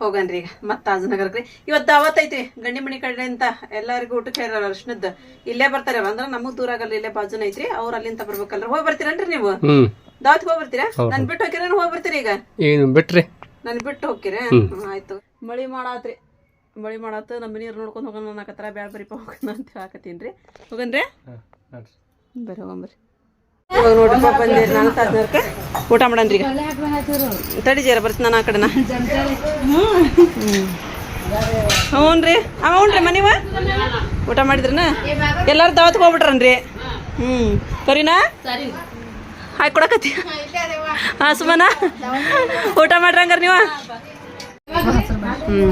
ಹೋಗನ್ರಿ ಈಗ. ಮತ್ತೆ ತಾಜನಗರಕ್ಕೆ ಇವತ್ತು ಅವತ್ತೈತಿ ಐತ್ರಿ ಗಂಡಿ ಮಣಿ ಕಡೆ ಅಂತ ಎಲ್ಲರಿಗೂ ಊಟಕ್ಕೆ ಹೇಳ ಅರ್ಶನದ್ದು ಇಲ್ಲೇ ಬರ್ತಾರೆ ಅಂದ್ರೆ ನಮಗ್ ದೂರ ಆಗಲ್ಲ ಇಲ್ಲೇ ಬಾಜುನ ಐತ್ರಿ. ಅವ್ರ ಅಲ್ಲಿಂದ ಬರ್ಬೇಕಲ್ರಿ. ಹೋಗಿ ಬರ್ತೀರನ್ರಿ ನೀವು? ಹ್ಮ್. ದಾವತ್ ಹೋಗಿ ಬರ್ತೀರಾ? ನನ್ ಬಿಟ್ಟು ಹೋಗಿರ ಹೋಗಿ ಬರ್ತೀರಿ ಈಗ? ಏನು ಬಿಟ್ರಿ. ನನ್ ಬಿಟ್ಟು ಹೋಗಿರ ಆಯ್ತು. ಮಳಿ ಮಾಡಾತ್ರಿ. ಮಳಿ ಮಾಡಾತ ನಮ್ಮ ನೀರು ನೋಡ್ಕೊಂಡು ಹೋಗೋಣ ಅನ್ನಕತ್ತಾರ ಬ್ಯಾಡ ಬರೀಪ ಹೋಗೋಣ ಅಂತ ಹೇಳಕತ್ತೀನಿ ಹೋಗನ್ರಿ? ಬರ್ರಿ. ಹೋಗಂಬರ್ರಿ ಇವಾಗ ಊಟ ಮಾಡನ್ರಿ ಈಗ ತಡಿ ಜರ, ಬರ್ತೀನಿ ನಾನು ಆ ಕಡೆನ. ಹ್ಞೂನ್ರಿ. ಹ್ಞೂ ಅವ ಹ್ಞೂ ಮನಿವ? ಊಟ ಮಾಡಿದ್ರನ? ಎಲ್ಲಾರು ದಾವತ್ಗೆ ಹೋಗ್ಬಿಟ್ರನ್ರಿ? ಹ್ಞೂ ಸರಿನಾ? ಹಾಕಿ ಕೊಡಕತ್ತಿ. ಹಾಂ, ಸುಮನ. ಊಟ ಮಾಡ್ರಿ ಹಂಗಾರ ನೀವು? ಹ್ಞೂ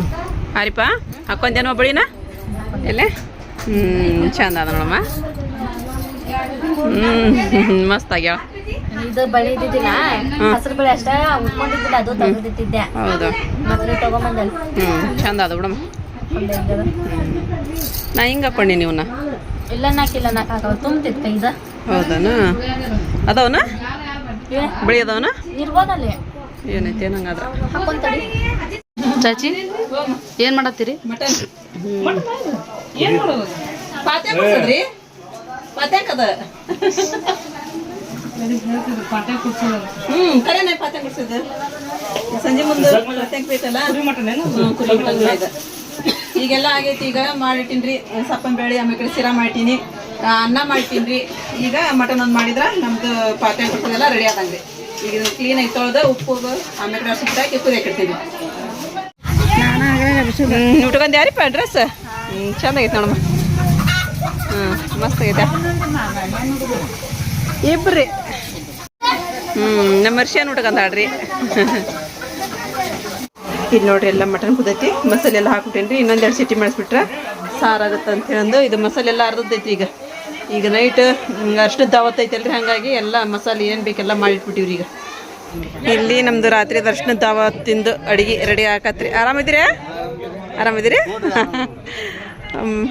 ಆರಿಪ ಹಾಕೊಂದೇನೋ ಬಳಿನ? ಎಲ್ಲೇ ಹ್ಞೂ ಚಂದ ಅದ ನೋಡಮ್ಮ. ಹ್ಞೂ ಮಸ್ತ್ ಆಗ್ಯಾವ. ಇದು ಬಳಿ ಇದ್ದಿದ್ದಿಲ್ಲ? ಹಸಿರು ಬಳಿ ಅಷ್ಟ ಉಟ್ಕೊಂಡಿದ್ದಿಲ್ಲ ಅದು ತೆಗೆದಿಟ್ಟಿದ್ದೆ. ಹೌದು. ಮತ್ತೆ ತಗೊಂಬಂದಲ್ಲ ಹ್ಞೂ ಚಂದ ಅದು ಬಿಡಮ್ಮ. ನಾ ಹಿಂಗೆ ಹಾಕೊಂಡಿ ನೀವನ್ನ ಇಲ್ಲ ನಾಕಿಲ್ಲ ನಾಕ್ ಹಾಕವ ತುಂಬ್ತಿತ್ ಕೈದ ಹೌದನ? ಅದವನ? ಬಳಿ ಅದವನ? ಇರ್ಬೋದಲ್ಲಿ. ಏನೈತಿ ಏನಂಗಾದ್ರ? ಹಾಕೊಂತಡಿ. ಚಾಚಿ ಏನ್ ಮಾಡತ್ತೀರಿ? ಪಾತ್ಯಾಕದ ಹ್ಮ್ ಕರೆನೇ ಕುಡ್ಸದ ಸಂಜೆ ಮುಂದೆ ಪಾತ್ಯಾಕ್ ಬೇಕಲ್ಲ ಹ್ಮ್, ಕುರಿ ಮಟನ್ ಇದೆ. ಈಗೆಲ್ಲ ಆಗೈತಿ ಈಗ ಮಾಡಿಟ್ಟಿನ್ರಿ ಸಪ್ಪನ್ ಬೇಳೆ ಆಮೇಲೆ ಸಿರಾ ಮಾಡಿಟ್ಟಿನಿ. ಆ, ಅನ್ನ ಮಾಡಿಟ್ಟಿನ್ರಿ. ಈಗ ಮಟನ್ ಒಂದು ಮಾಡಿದ್ರ ನಮ್ದು ಪಾತ್ರೆ ಕುಡ್ಸೋದೆಲ್ಲ ರೆಡಿ ಆದಂಗ್ರಿ ಈಗ ಕ್ಲೀನ್ ಆಗಿ ತೊಳೆದ ಉಪ್ಪು ಆಮೇಲೆ ಅರ್ಶಿನ ಹಾಕಿ ಕುದಿಯಕ್ಕೆ ಇಡ್ತೀನಿ ಉಟ್ಕೊಂಡ್ ಯಾರಿಪ್ಪ ಡ್ರೆಸ್ ಹ್ಮ್ ಚಂದ ಆಗೈತೆ ನೋಡಮ್ಮ. ಮಸ್ತ್ ಆಗೈತೆ. ಇಬ್ರಿ. ಹ್ಮ್ ನಮ್ಮ ಅರ್ಶಿಯನ್ ಉಟ್ಕೊಂಡಾಡ್ರಿ ಇಲ್ಲಿ ನೋಡ್ರಿ ಎಲ್ಲ ಮಟನ್ ಕುದೈತಿ. ಮಸಾಲೆ ಎಲ್ಲ ಹಾಕ್ಬಿಟ್ಟೇನ್ರಿ. ಇನ್ನೊಂದೆರಡು ಸಿಟಿ ಮಾಡಿಸ್ಬಿಟ್ರೆ ಸಾರಾಗುತ್ತೆ ಅಂತ ಹೇಳಂದು ಇದು ಮಸಾಲೆ ಎಲ್ಲ ಅರ್ಧದೈತಿ ಈಗ. ಈಗ ನೈಟ್ ಅಷ್ಟು ದಾವತ್ ಐತಲ್ರಿ. ಹಂಗಾಗಿ ಎಲ್ಲ ಮಸಾಲೆ ಏನು ಬೇಕೆಲ್ಲ ಮಾಡಿಟ್ಬಿಟ್ಟಿವ್ರಿ ಈಗ. ಇಲ್ಲಿ ನಮ್ದು ರಾತ್ರಿ ದರ್ಶನ ದಾವತ್ತಿಂದು ಅಡಿಗೆ ರೆಡಿ ಆಕತ್ರಿ. ಆರಾಮಿದ್ದೀರಾ? ಆರಾಮಿದ್ದೀರಿ?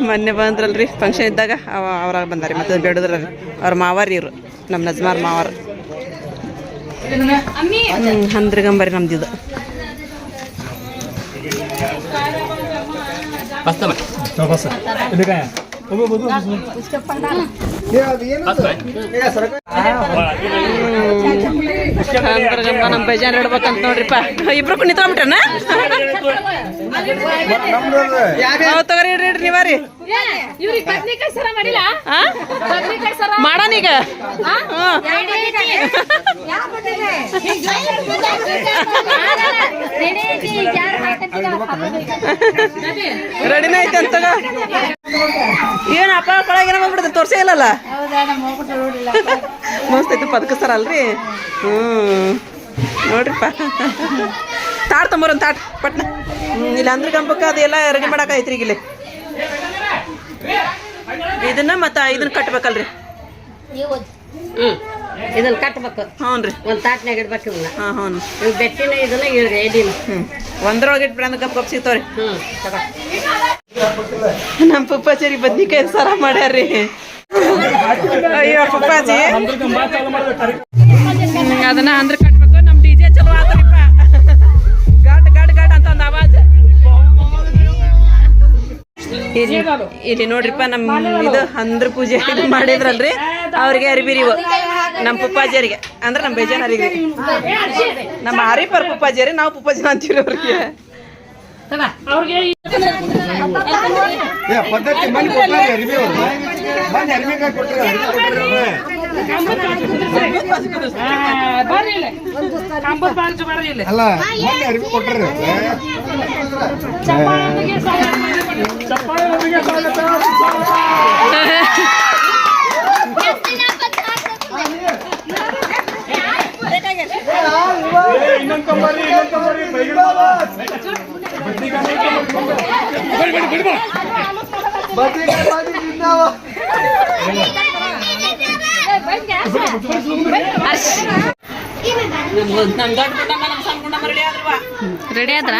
ಮೊನ್ನೆ ಬಂದ್ರಲ್ರಿ ಫಂಕ್ಷನ್ ಇದ್ದಾಗ ಅವ ಅವ್ರಾಗ ಬಂದಾರಿ ಮತ್ತೆ ಬೇಡದ್ರ ಅವ್ರ ಮಾವಾರಿ ಇವರು ನಮ್ಮ ನಜ್ಮಾರ್ ಮಾವಾರ. ಹಂದ್ರಗಂಬರಿ ನಮ್ದು ಅಂದ್ರಗಮ್ಮ ನಮ್ಮ ಬೇಜಾನ್ ಇಡ್ಬೇಕಂತ ನೋಡ್ರಿಪ್ಪ ಇಬ್ರು ಕುಣಿತೊಂಬಿಟ್ರನ ತಗೋರಿ ಇಡ್ರಿ ಇಡ್ರಿ ನೀವಾರಿ ರೆಡಿನ ಐತೆ ಅಂತ ಏನಪ್ಪ ಕೊಳಗೆ ಏನೋ ಬಂದ್ಬಿಡುತ್ತೆ ತೋರ್ಸೇ ಇಲ್ಲಲ್ಲ? ಮಸ್ತ್ ಐತೆ ಪದಕ ಸರ ಅಲ್ರಿ ಹ್ಞೂ ನೋಡ್ರಿಪ್ಪ. ತಾಟ್ ತೊಂಬರೊಂದು ತಾಟ್ ಪಟ್ನ. ಇಲ್ಲಾಂದ್ರೆ ಇಲ್ಲ ಅಂದ್ರೆ ಗಂಬಕ್ಕ ಅದೆಲ್ಲ ರೆಡಿ ಮಾಡಾಕೈತ್ರಿ ಈಗ ಇಲ್ಲಿ. ಇದನ್ನ ಮತ್ತು ಇದನ್ನ ಕಟ್ಬೇಕಲ್ರಿ. ಇದನ್ನ ಕಟ್ಬೇಕು. ಹ್ಞೂ ರೀ ಒಂದು ತಾಟ್ನಾಗ ಇಡ್ಬೇಕು ಇವನ್ನ ಹಾಂ ಹ್ಞೂ ಇವು ಬೆಟ್ಟಿನ ಇದನ್ನ ಇಳ್ರಿ ಎಡಿನ ಹ್ಞೂ ಒಂದ್ರೊಳಗೆ ಇಟ್ಬಿಡ ಅಂದ್ರೆ ಕಪ್ಪು ಸಿಗ್ತಾವ್ರಿ. ಹ್ಞೂ. ನಮ್ಮ ಪಪ್ಪಾಚೇರಿ ಬದ್ನಿಕಾಯಿ ಸರ ಮಾಡ್ಯಾರ್ರಿ. ಅಯ್ಯೋ ಪಪ್ಪಾಜಿ. ಅದನ್ನ ಅಂದ್ರೆ ಕಟ್ಬೇಕು. ಡಿ ಡಿಜೆ ಚಲೋ ಆತರಿಪ್ಪ ಇಲ್ಲಿ ನೋಡ್ರಿಪ್ಪ ನಮ್ ಇದು ಅಂದ್ರ ಪೂಜೆ ಮಾಡಿದ್ರಲ್ರಿ? ಅವ್ರಿಗೆ ಅರಿಬಿರಿ ನಮ್ ನಮ್ಮ ಪಪ್ಪಾಜಿಯರಿಗೆ ಅಂದ್ರೆ ನಮ್ಮ ಬೇಜಾನರಿಗೆ ನಮ್ಮ ಹರಿಪರ್ ಪುಪ್ಪಾಜಿಯರಿ ನಾವು ಪುಪ್ಪಾಜಿ ಅಂತೀವಿ ಅವ್ರಿಗೆ. ಪದ್ಧತಿ ಮನೆ ಕೊಟ್ಟಾರೆ ಅರಿವಿ ಅವ್ರು ಮನೆ ಅರಿವಿಗಾಗಿ ಕೊಟ್ಟರೆ ಅರಿವಿ ಕೊಟ್ಟರೆ ಅಲ್ಲ ಮೊನ್ನೆ ಅರಿವಿ ಕೊಟ್ಟರೆ ನಮ್ಮ ದೊಡ್ಡ ಗುಂಡಮ್ಮ ನಮ್ಮ ಸಣ್ಣ ಗುಂಡಮ್ಮ ರೆಡಿ ಆದ್ರವ ರೆಡಿ ಆದ್ರಿ?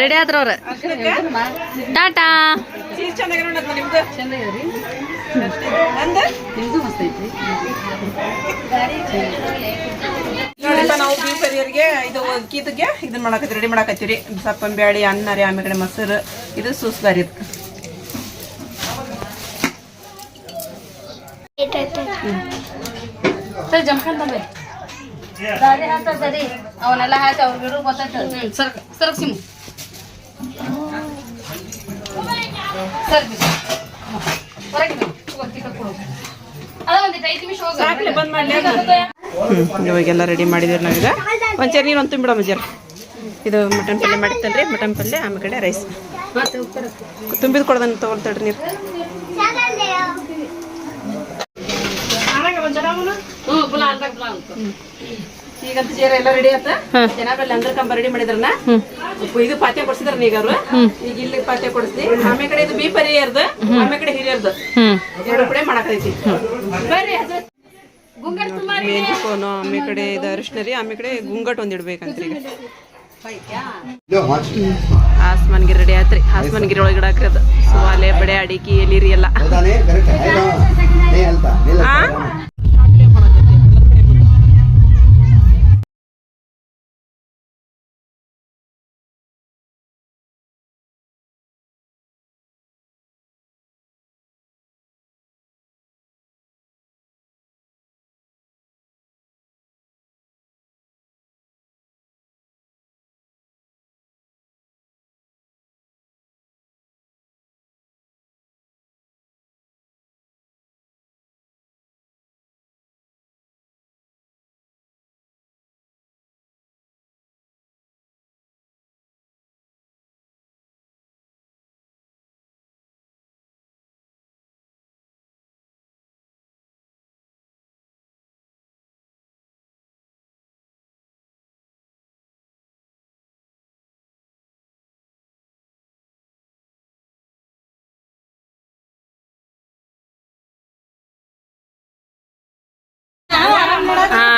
ರೆಡಿ ಆದ್ರ ಅವ್ರ? ಟಾಟಾ. ನಿಮ್ದು ಮಸ್ತ್ ಐತ್ರಿ. ನೋಡಿಪ್ಪ ನಾವು ಬೀಫ್ ಇದು ಕೀತಿಗೆ ಇದನ್ನ ಮಾಡಕತ್ತೀವಿ ರೆಡಿ ಮಾಡಕತ್ತೀರಿ ಸಪ್ಪನ್ ಬ್ಯಾಳಿ ಅನ್ನ ರೀ ಆಮೇಲೆ ಮೊಸರು. ಇದು ಸೂಸ್ಗಾರಿ ಇದು ಸರಿ ಜಮ್ಖಂಡ್ ತಂದೆ ದಾರಿ ಹಾಕ್ತಾರೆ ಸರಿ. ಅವನ್ನೆಲ್ಲ ಹಾಕಿ ಅವ್ರ ಬಿಡು ಗೊತ್ತಾಯ್ತು. Sir sir ಸಿಮು. ಸರ್ ಹೊರಗೆ ಬಾ. ಒತ್ತಿ ಕೊಡು. ಅದ ಒಂದಿಟ್ಟು ಐದು ನಿಮಿಷ ಹೋಗ. ಬಂದ್ ಮಾಡ್ಲಿ. ಇವಾಗೆಲ್ಲ ರೆಡಿ ಮಾಡಿದಿರಿ ನಾವೀಗ. ಒಂದು ಚೇರ್ ನೀರು ಒಂದು ತುಂಬಿಡಮ್ಮ ಜರ ಇದು ಮಟನ್ ಪಲ್ಯ ಮಾಡಿತ್ತಲ್ರಿ ಮಟನ್ ಪಲ್ಯ ಆಮೇಲೆ ಕಡೆ ರೈಸ್ ತುಂಬಿದ ಕೊಡ್ದನ್ ತೊಗೊಳ್ತಾಡ್ರಿ ನೀರು. ಈಗ ಈಗಂತ ಚೇರ್ ಎಲ್ಲ ರೆಡಿ ಆತ. ಜನಾಬಲ್ಲಿ ಅಂದ್ರೆ ಕಂಬ ರೆಡಿ ಮಾಡಿದ್ರನ. ಇದು ಪಾತ್ಯ ಕೊಡ್ಸಿದ್ರ ಈಗ ಅವ್ರು. ಈಗ ಇಲ್ಲಿ ಪಾತ್ಯ ಕೊಡಿಸಿ ಆಮೇಲೆ ಕಡೆ ಇದು ಬಿ ಹಿರಿಯರ್ದು ಆಮೇಲೆ ಕಡೆ ಹಿರಿಯರ್ದು. ಎರಡು ಕಡೆ ಮಾಡಕೈತಿ ಮೆಹಂದಿ ಕೋನು ಆಮೇ ಕಡೆ ಇದು ಅರಿಶಿನ ರೀ ಆಮೇಲೆ ಕಡೆ ಗುಂಗಟ್ ಒಂದ್ ಇಡ್ಬೇಕಂತ್ರಿ ಈಗ. ಆಸ್ಮಾನ್ಗಿ ರೆಡಿ ಆತ್ರಿ. ಹಾಸ್ಮನ್ಗಿರಿ ಒಳಗೆ ಇಡಾಕ್ರಿ ಅದು ಸುವಾಲೆ ಬಡೆ ಅಡಿಕೆ ಎಲಿರಿ ಎಲ್ಲ.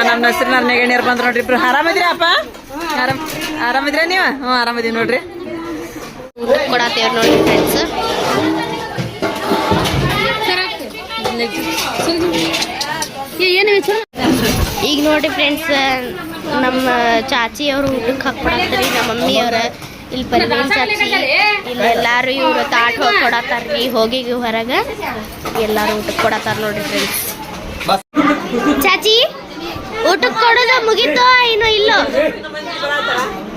ನಮ್ಮ ಹೆಸರು ನನ್ನ ಗೆಣ್ಯರು ಬಂದ್ರು ನೋಡ್ರಿ ಇಬ್ರು. ಆರಾಮಿದ್ರಿ ಅಪ್ಪ? ಆರಾಮ್ ಆರಾಮದಿರ ನೀವ? ಹ್ಞೂ ಆರಾಮದೀವಿ ನೋಡ್ರಿ. ಕೊಡತ್ತೇವ್ರಿ ನೋಡಿ ಫ್ರೆಂಡ್ಸ್ ಏನು ಈಗ ನೋಡ್ರಿ ಫ್ರೆಂಡ್ಸ್ ನಮ್ಮ ಚಾಚಿ ಅವರು ಊಟಕ್ಕೆ ಹಾಕ್ಕೊಡತ್ರಿ ನಮ್ಮ ಮಮ್ಮಿ ಅವ್ರ ಇಲ್ಲಿ ಪರ್ವೀನ್ ಚಾಚಿ. ಇಲ್ಲಿ ಎಲ್ಲಾರು ಇವ್ರು ತಾಟ್ ಹೋಗಿ ಕೊಡತ್ತಾರ್ರಿ ಹೋಗಿ ಹೊರಗ. ಎಲ್ಲಾರು ಊಟಕ್ಕೆ ಕೊಡತ್ತಾರ ನೋಡ್ರಿ ಫ್ರೆಂಡ್ಸ್ ಚಾಚಿ ಊಟಕ್ಕೆ ಕೊಡೋದು ಮುಗೀತು, ಇನ್ನು ಇಲ್ಲೋ.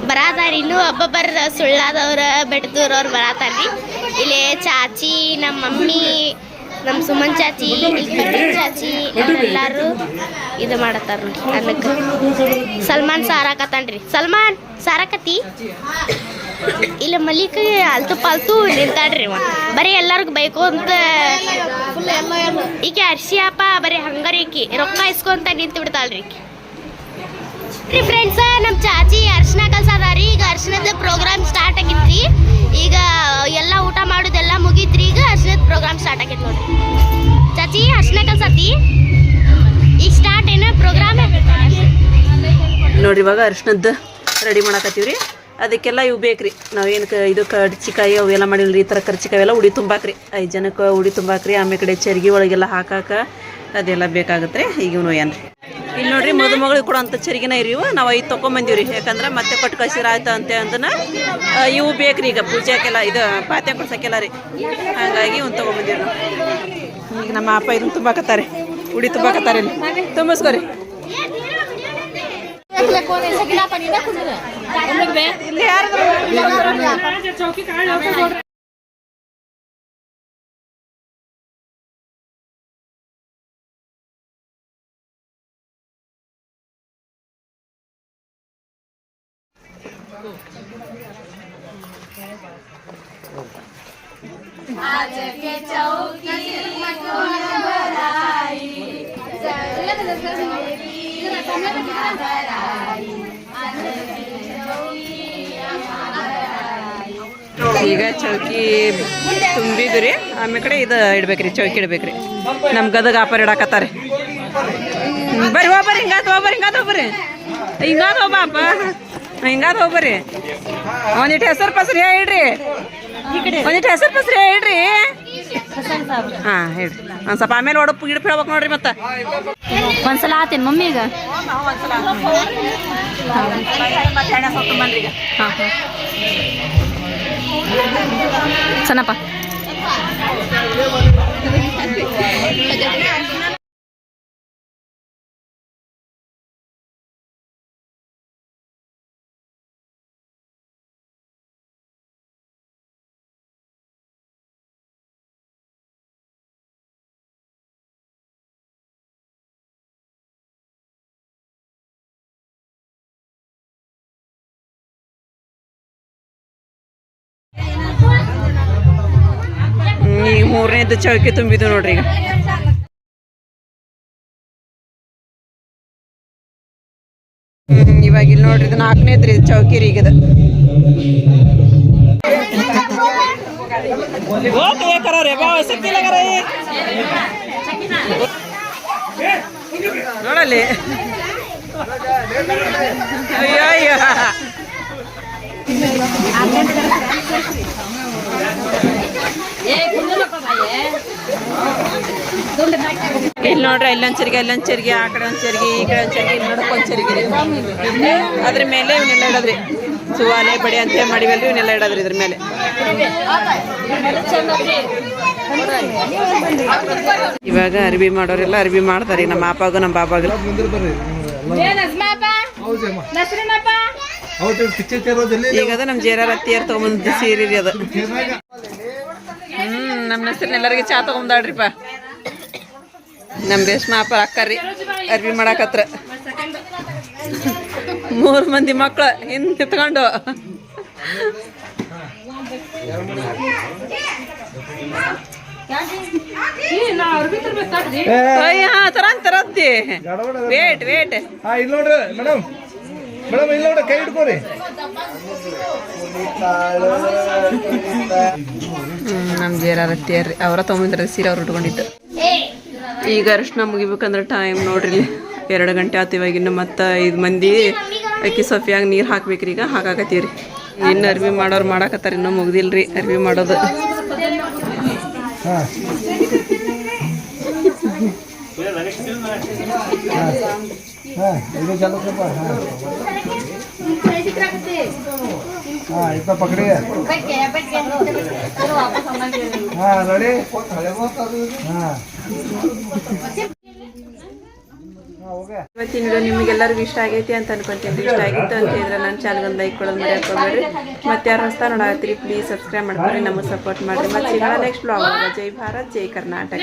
ಬರಾತಾರ, ಇನ್ನು ಒಬ್ಬೊಬ್ಬರ ಸುಳ್ಳಾದವ್ರ ಬೆಟ್ಟದೂರವ್ರು ಬರಾತಾರ್ರಿ ಇಲ್ಲಿ ಚಾಚಿ ನಮ್ಮ ಮಮ್ಮಿ ನಮ್ಮ ಸುಮನ್ ಚಾಚಿ ಚಾಚಿ ಎಲ್ಲಾರು ಇದು ಮಾಡತ್ತಾರ ನೋಡಿ ಅನ್ನಕ್ಕೆ. ಸಲ್ಮಾನ್ ಸಾರಾಕತ್ತಾನ್ರಿ ಸಲ್ಮಾನ್ ಸಾರಾಕತಿ ಇಲ್ಲ ಮಲ್ಲಿಕ ಅಲ್ತು ಪಾಲ್ತು ನಿಂತಾಡ್ರಿ ಇವ ಬರೀ ಎಲ್ಲರಿಗೂ ಬೈಕು ಅಂತ ಈಕೆ ಅರ್ಶಿಯಪ್ಪ ಬರೀ ಹಂಗಾರೀಕಿ ರೊಕ್ಕ ಇಸ್ಕೊಂತ ನಿಂತು ಬಿಡ್ತಾಳ್ರಿ ರೀ ಫ್ರೆಂಡ್ಸ್ ನಮ್ಮ ಚಾಚಿ ಅರ್ಶಿನ ಕಲ್ಸದಾರಿ. ಈಗ ಅರ್ಶಿನದ ಪ್ರೋಗ್ರಾಮ್ ಸ್ಟಾರ್ಟ್ ಆಗಿತ್ರಿ. ಈಗ ಎಲ್ಲ ಊಟ ಅರ್ಶಿನದ ಪ್ರೋಗ್ರಾಮ್ ಸ್ಟಾರ್ಟ್ ಆಗೈತೆ ನೋಡಿ ಚಾಚಿ, ಅರ್ಶಿನ ಕಲ್ಸತಿ ಈಗ ಸ್ಟಾರ್ಟ್ ಏನ? ಪ್ರೋಗ್ರಾಮ್ ನೋಡ್ರಿ ಇವಾಗ ಅರ್ಶನದ್ದು ರೆಡಿ ಮಾಡಾಕತ್ತೀವಿ ರೀ ಅದಕ್ಕೆಲ್ಲ ಇವು ಬೇಕ್ರಿ. ನಾವೇನು ಕ ಇದು ಕಡ್ಚಿಕಾಯಿ ಅವೆಲ್ಲ ಮಾಡಿಲ್ರಿ, ಈ ಥರ ಕರ್ಚಿಕಾಯಿ ಎಲ್ಲ ಉಡಿ ತುಂಬಾಕ್ರಿ. ಐದು ಜನಕ್ಕೆ ಉಡಿ ತುಂಬಾಕ್ರಿ, ಆಮೇಲೆ ಕಡೆ ಚರ್ಗಿ ಒಳಗೆಲ್ಲ ಹಾಕಾಕ ಅದೆಲ್ಲ ಬೇಕಾಗುತ್ತೆ ರೀ ಈಗ ಏನು ಇಲ್ಲಿ ನೋಡ್ರಿ ಮದುಮಗಳಿಗೆ ಕೊಡೋಂಥ ಚರಿಗಿನ ಇರಿ ಇವು. ನಾವು ಐದು ತೊಗೊಂಬಂದೀವಿ ರೀ ಯಾಕಂದ್ರೆ ಮತ್ತೆ ಕೊಟ್ಟು ಕಳ್ಸಿರ ಅಂತ ಅಂದನ. ಆ, ಇವು ಬೇಕ್ರಿ ಈಗ ಪೂಜೆಗೆಲ್ಲ ಇದು ಪಾತ್ಯ ಕೊಡ್ಸಕ್ಕೆಲ್ಲ ರೀ. ಹಾಗಾಗಿ ಒಂದು ತೊಗೊಂಬಂದೀವಿ ನಾವು. ಈಗ ನಮ್ಮ ಅಪ್ಪ ಇದನ್ನ ತುಂಬಾಕತ್ತಾರೆ ಉಡಿ ತುಂಬಾಕತ್ತಾರೆ ಇಲ್ಲಿ. ತುಂಬಿಸ್ಕೋರಿ. ಇಲ್ಲಿ ಯಾರು? ಈಗ ಚೌಕಿ ತುಂಬಿದ್ರಿ ಆಮೇಲೆ ಕಡೆ ಇದು ಇಡ್ಬೇಕ್ರಿ ಚೌಕಿ ಇಡ್ಬೇಕ್ರಿ. ನಮ್ಮ ಗದಗ ಆಪರ್ ಇಡಾಕತ್ತಾರೆ ಬರ್ರಿ ಹೋಗ್ಬರ್ರಿ ಹಿಂಗಾತ್ ಹೋಗ್ಬರ್ರಿ ಹಿಂಗಾತ್ ಒಬ್ಬರಿ ಹಿಂಗಾತ್ ಹೋಗ್ಬಾಪ ಹಿಂಗಾತ್ ಒಬ್ಬರಿ ಒಂದಿಟ್ಟು ಹೆಸರು ಪಸ್ರಿ ಹೇಳ್ರಿ ಒಂದಿಟ್ಟು ಹೆಸರು ಪಸ್ರಿ ಹೇಳ್ರಿ ಹಾ ಹೇಳ್ರಿ. ಒಂದ್ ಸ್ವಲ್ಪ ಆಮೇಲೆ ಒಡಪ್ಪು ಗಿಡಪ್ ಹೇಳ್ಬೇಕು ನೋಡ್ರಿ ಮತ್ತೆ. ಒಂದ್ಸಲ ಆತೇನ್ ಮಮ್ಮಿ ಈಗ. ಹಾಂ ಹಾಂ. ಸಣ್ಣಪ್ಪ ಹ್ಮ್, ಈಗ ಮೂರನೇದು ಚೌಕಿ ತುಂಬಿದ್ದು ನೋಡ್ರಿ ಈಗ. ಹ್ಮ್, ಇವಾಗ ಇಲ್ಲಿ ನೋಡ್ರಿ ಇದು ನಾಲ್ಕನೇದ್ರಿ ಇದು ಚೌಕಿ ರೀ ಈಗ ಇದು ನೋಡಲ್ಲಿ. ಅಯ್ಯೋ ಅಯ್ಯೋ ಇಲ್ಲಿ ನೋಡ್ರಿ ಇಲ್ಲೊಂದ್ ಚರಿಗೆ ಇಲ್ಲೊಂದ್ ಚರಿಗೆ ಆ ಕಡೆ ಒಂದ್ ಚರಿಗೆ ಈ ಕಡೆ ಒಂದ್ ಚರಿಗೆ ಇಲ್ಲಿ ನೋಡಕ್ ಒಂದ್ ಚರಿಗೆ ಅದ್ರ ಮೇಲೆ ಇವನ್ನೆಲ್ಲ ಇಡೋದ್ರಿ. ಸುವಾಲೆ ಬಡಿ ಅಂತ ಮಾಡಿವಲ್ರಿ ಇವನ್ನೆಲ್ಲ ಇಡೋದ್ರಿ ಇದ್ರ ಮೇಲೆ. ಇವಾಗ ಅರ್ಬಿ ಮಾಡೋರೆಲ್ಲ ಅರ್ಬಿ ಮಾಡ್ತಾರೆ ನಮ್ಮ ಅಪ್ಪಾಗು ನಮ್ಮ ಬಾಬಾಗು. ಈಗ ಅದ ನಮ್ಮ ಜೇರಾರ ಅತ್ತಿಯರ್ ತಗೊಂಬಂದ ಸೀರೆ ರೀ ಅದು. ಹ್ಮ್ ನಮ್ಮ ಹೆಸರಿನ ಎಲ್ಲರಿಗೆ ಚಾ ತಗೊಂಬಾಡ್ರಿಪ್ಪ ನಮ್ಮ ರೇಷ್ಮಾ ಅಪ್ಪ ಅಕ್ಕರಿ ಅರ್ವಿ ಮಾಡಾಕತ್ರ ಮೂರು ಮಂದಿ ಮಕ್ಳು ಹಿಂದ್ ನಿತ್ಕೊಂಡು. ಅಯ್ಯ ತರಂತ ತರತ್ತಿ ವೇಟ್ ವೇಟ್ ನೋಡ್ರಿ ಮೇಡಮ್ ಮೇಡಮ್ ಇಲ್ಲ ನೋಡ್ರಿ ಕೈ ಹಿಡ್ಕೋರಿ. ನಮ್ಮ ಜೇರಾರ ತೇರ್ರಿ ಅವರ ತೊಗೊಂಬಂದ್ರ ಸೀರೆ ಅವ್ರು ಉಟ್ಕೊಂಡಿದ್ದು. ಈಗ ಅರಿಶಿನ ಮುಗಿಬೇಕಂದ್ರೆ ಟೈಮ್ ನೋಡ್ರಿ. ಎರಡು ಗಂಟೆ ಆತು ಇವಾಗ ಇನ್ನು ಮತ್ತೆ ಐದು ಮಂದಿ. ಅಕ್ಕಿ ಸೊಫಿಯಾಗಿ ನೀರು ಹಾಕ್ಬೇಕ್ರಿ ಈಗ. ಹಾಕಾಕತ್ತೀವ್ರಿ. ಇನ್ನು ಅರ್ವಿ ಮಾಡೋರು ಮಾಡಾಕತ್ತಾರ ಇನ್ನೂ ಮುಗ್ದಿಲ್ರಿ ಅರ್ವಿ ಮಾಡೋದು. ಹಾ. ಹಾ, ಇದು ಇವತ್ತಿನ ನಿಮಗೆಲ್ಲರಿಗೂ ಇಷ್ಟ ಆಗೈತಿ ಅಂತ ಅನ್ಕೊಂತೀನಿ. ಇಷ್ಟ ಆಗಿತ್ತು ಅಂತ ಹೇಳಿದ್ರೆ ನನ್ನ ಚಾನಲ್ ಒಂದು ಲೈಕ್ ಕೊಡೋದು ಮರೆಯಕ್ಕೆ ಮತ್ತೆ ಯಾರು ಹೊಸ ನೋಡಾತ್ರಿ ಪ್ಲೀಸ್ ಸಬ್ಸ್ಕ್ರೈಬ್ ಮಾಡ್ಕೊರಿ ನಮಗೆ ಸಪೋರ್ಟ್ ಮಾಡಿರಿ. ಮತ್ತೆ ನೆಕ್ಸ್ಟ್ ಬ್ಲಾಗ್ ಜೈ ಭಾರತ್, ಜೈ ಕರ್ನಾಟಕ.